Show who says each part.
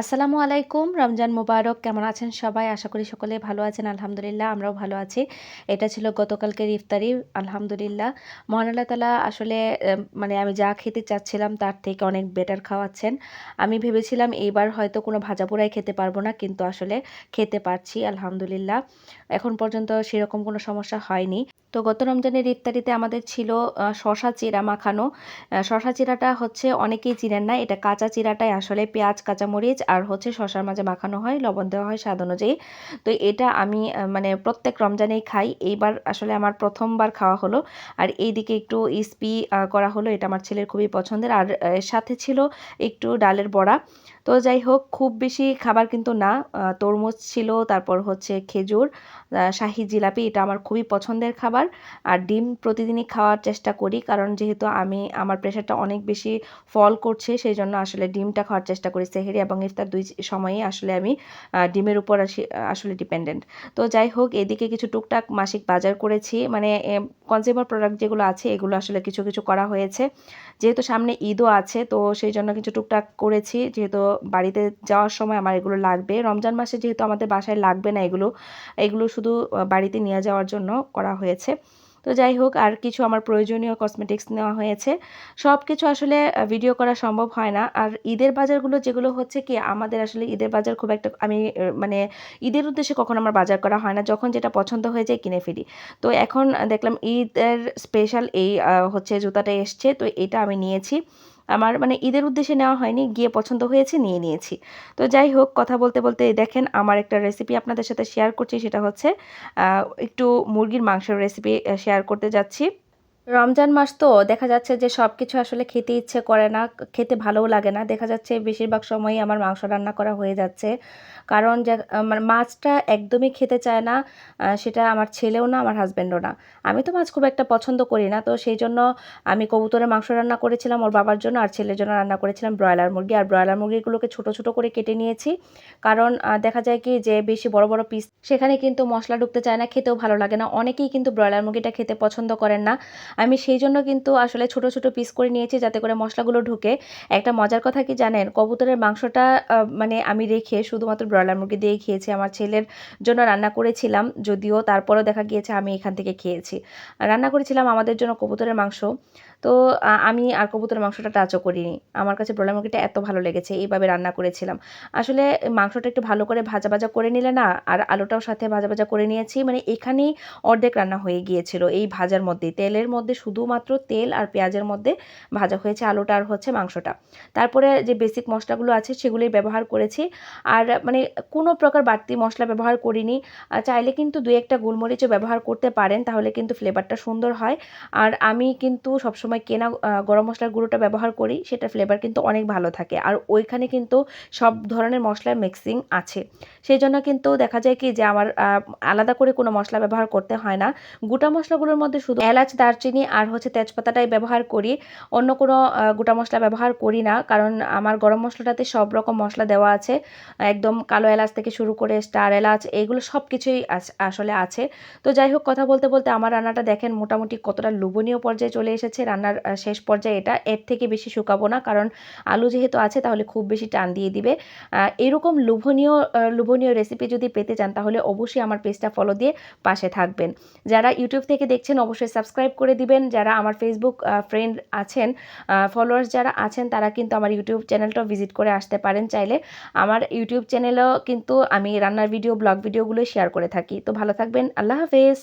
Speaker 1: আসসালামু আলাইকুম, রমজান মুবারক। কেমন আছেন সবাই? আশা করি সকলে ভালো আছেন, আলহামদুলিল্লাহ, আমরাও ভালো আছি। এটা ছিল গতকালকের ইফতারি, আলহামদুলিল্লাহ। মহান আল্লাহ তালা আসলে মানে আমি যা খেতে চাচ্ছিলাম তার থেকে অনেক বেটার খাওয়াচ্ছেন। আমি ভেবেছিলাম এইবার হয়তো কোনো ভাজা পোড়াই খেতে পারব না, কিন্তু আসলে খেতে পারছি, আলহামদুলিল্লাহ। এখন পর্যন্ত সেরকম কোনো সমস্যা হয়নি। তো গত রমজানের ইফতারিতে আমাদের ছিল শশা চিরা মাখানো। শশা চিরাটা হচ্ছে অনেকেই চিনেন না, এটা কাঁচা চিরাটাই আসলে পেঁয়াজ, কাঁচামরিচ আর হচ্ছে শশার মাঝে মাখানো হয়, লবণ দেওয়া হয় স্বাদ অনুযায়ী। তো এটা আমি মানে প্রত্যেক রমজানেই খাই। এইবার আসলে আমার প্রথমবার খাওয়া হলো আর এইদিকে একটু ইস্পি করা হলো, এটা আমার ছেলের খুবই পছন্দের। আর সাথে ছিল একটু ডালের বড়া। তো যাই হোক, খুব বেশি খাবার কিন্তু না তরমুজ ছিল, তারপর হচ্ছে খেজুর শাহি জিলাপি, এটা আমার খুবই পছন্দের খাবার। আর ডিম প্রতিদিনই খাওয়ার চেষ্টা করি। কারণ যেহেতু আমি, আমার প্রেশারটা অনেক বেশি ফল করছে সেই জন্য আসলে ডিমটা খাওয়ার চেষ্টা করি। সেহেরি এবং ইফতার দুই সময়েই আসলে আমি ডিমের উপর আসলে ডিপেন্ডেন্ট তো যাই হোক, এদিকে কিছু টুকটাক মাসিক বাজার করেছি। মানে কনজিউমার প্রোডাক্ট যেগুলো আছে, এগুলো আসলে কিছু কিছু করা হয়েছে। যেহেতু সামনে ঈদও আছে, তো সেই জন্য কিছু টুকটাক করেছি। যেহেতু বাড়িতে যাওয়ার সময় আমার এগুলো লাগবে। রমজান মাসে যেহেতু আমাদের বাসায় লাগবে না এগুলো এগুলো শুধু বাড়িতে নিয়ে যাওয়ার জন্য করা হয়েছে। তো যাই হোক, আর কিছু আমার প্রয়োজনীয় কসমেটিক্স নেওয়া হয়েছে। সব কিছু আসলে ভিডিও করা সম্ভব হয় না। আর ঈদের বাজারগুলো যেগুলো হচ্ছে কি, আমাদের আসলে ঈদের বাজার খুব একটা, আমি মানে ঈদের উদ্দেশ্যে কখন আমার বাজার করা হয় না। যখন যেটা পছন্দ হয়ে যায় কিনে ফেলি। তো এখন দেখলাম ঈদের স্পেশাল এই হচ্ছে জুতাটা এসছে। তো এটা আমি নিয়েছি। আমার মানে ঈদের উদ্দেশ্যে নেওয়া হয়নি, গিয়ে পছন্দ হয়েছে নিয়ে নিয়েছি। তো যাই হোক, কথা বলতে বলতে দেখেন আমার একটা রেসিপি আপনাদের সাথে শেয়ার করছি, সেটা হচ্ছে একটু মুরগির মাংসের রেসিপি শেয়ার করতে যাচ্ছি। রমজান মাস তো দেখা যাচ্ছে যে সব কিছু আসলে খেতে ইচ্ছে করে না, খেতে ভালোও লাগে না। দেখা যাচ্ছে বেশিরভাগ সময়ই আমার মাংস রান্না করা হয়ে যাচ্ছে। কারণ যে, আমার মাছটা একদমই খেতে চায় না সেটা আমার ছেলেও না, আমার হাজব্যান্ডও না। আমি তো মাছ খুব একটা পছন্দ করি না, তো সেই জন্য আমি কবুতরের মাংস রান্না করেছিলাম ওর বাবার জন্য আর ছেলের জন্য রান্না করেছিলাম ব্রয়লার মুরগি। আর ব্রয়লার মুরগিগুলোকে ছোট ছোট করে কেটে নিয়েছি। কারণ দেখা যায় কি যে বেশি বড় বড় পিস সেখানে কিন্তু মশলা ঢুকতে চায় না, খেতেও ভালো লাগে না। অনেকেই কিন্তু ব্রয়লার মুরগিটা খেতে পছন্দ করেন না। আমি সেই জন্য কিন্তু আসলে ছোট ছোট পিস করে নিয়েছি যাতে করে মশলাগুলো ঢুকে। একটা মজার কথা কি জানেন? কবুতরের মাংসটা মানে আমি রেখে শুধুমাত্র ব্রয়লার মুরগি দিয়ে খেয়েছি। আমার ছেলের জন্য রান্না করেছিলাম, যদিও তারপরেও দেখা গিয়েছে আমি এখান থেকে খেয়েছি। রান্না করেছিলাম আমাদের জন্য কবুতরের মাংস। তো আমি আর কবুতরের মাংসটা টাচও করিনি। আমার কাছে ব্রয়লার মুরগিটা এত ভালো লেগেছে, এইভাবে রান্না করেছিলাম। আসলে মাংসটা একটু ভালো করে ভাজা ভাজা করে নিলে না, আর আলুটাও সাথে ভাজা ভাজা করে নিয়েছি মানে এখানেই অর্ধেক রান্না হয়ে গিয়েছিল এই ভাজার মধ্যে তেলের মধ্যে শুধুমাত্র তেল আর পেঁয়াজের মধ্যে ভাজা হয়েছে আলুটা আর হচ্ছে মাংসটা। তারপরে যে বেসিক মশলাগুলো আছে সেগুলোই ব্যবহার করেছি। আর মানে কোনো প্রকার বাড়তি মশলা ব্যবহার করিনি। চাইলে কিন্তু দু একটা গোলমরিচও ব্যবহার করতে পারেন, তাহলে কিন্তু ফ্লেভারটা সুন্দর হয়। আর আমি কিন্তু সবসময় কেনা গরম মশলার গুঁড়োটা ব্যবহার করি সেটা ফ্লেভার কিন্তু অনেক ভালো থাকে। আর ওইখানে কিন্তু সব ধরনের মশলার মিক্সিং আছে। সেই জন্য কিন্তু দেখা যায় কি যে আমার আলাদা করে কোনো মশলা ব্যবহার করতে হয় না। গোটা মশলাগুলোর মধ্যে শুধু এলাচ, দারচিনি আর হচ্ছে তেজপাতাটাই ব্যবহার করি। অন্য কোনো গোটা মশলা ব্যবহার করি না, কারণ আমার গরম মশলাটাতে সব রকম মশলা দেওয়া আছে। একদম কালো এলাচ থেকে শুরু করে স্টার এলাচ, এগুলো সব কিছুই আসলে আছে। তো যাই হোক, কথা বলতে বলতে আমার রান্নাটা দেখেন মোটামুটি কতটা লোভনীয় পর্যায়ে চলে এসেছে। রান্নার শেষ পর্যায়ে এটা এর থেকে বেশি শুকাবো না। কারণ আলু যেহেতু আছে, তাহলে খুব বেশি টান দিয়ে দিবে। এরকম লোভনীয় লোভনীয় রেসিপি যদি পেতে চান, তাহলে অবশ্যই আমার পেজটা ফলো দিয়ে পাশে থাকবেন। যারা ইউটিউব থেকে দেখছেন, অবশ্যই সাবস্ক্রাইব করে দিবেন। যারা আমার ফেসবুক ফ্রেন্ড আছেন ফলোয়ার্স যারা আছেন, তারা কিন্তু আমার ইউটিউব চ্যানেলটাও ভিজিট করে আসতে পারেন চাইলে। আমার ইউটিউব চ্যানেলেও কিন্তু আমি রান্নার ভিডিও ব্লগ ভিডিওগুলো শেয়ার করে থাকি। তো ভালো থাকবেন, আল্লাহ হাফেজ।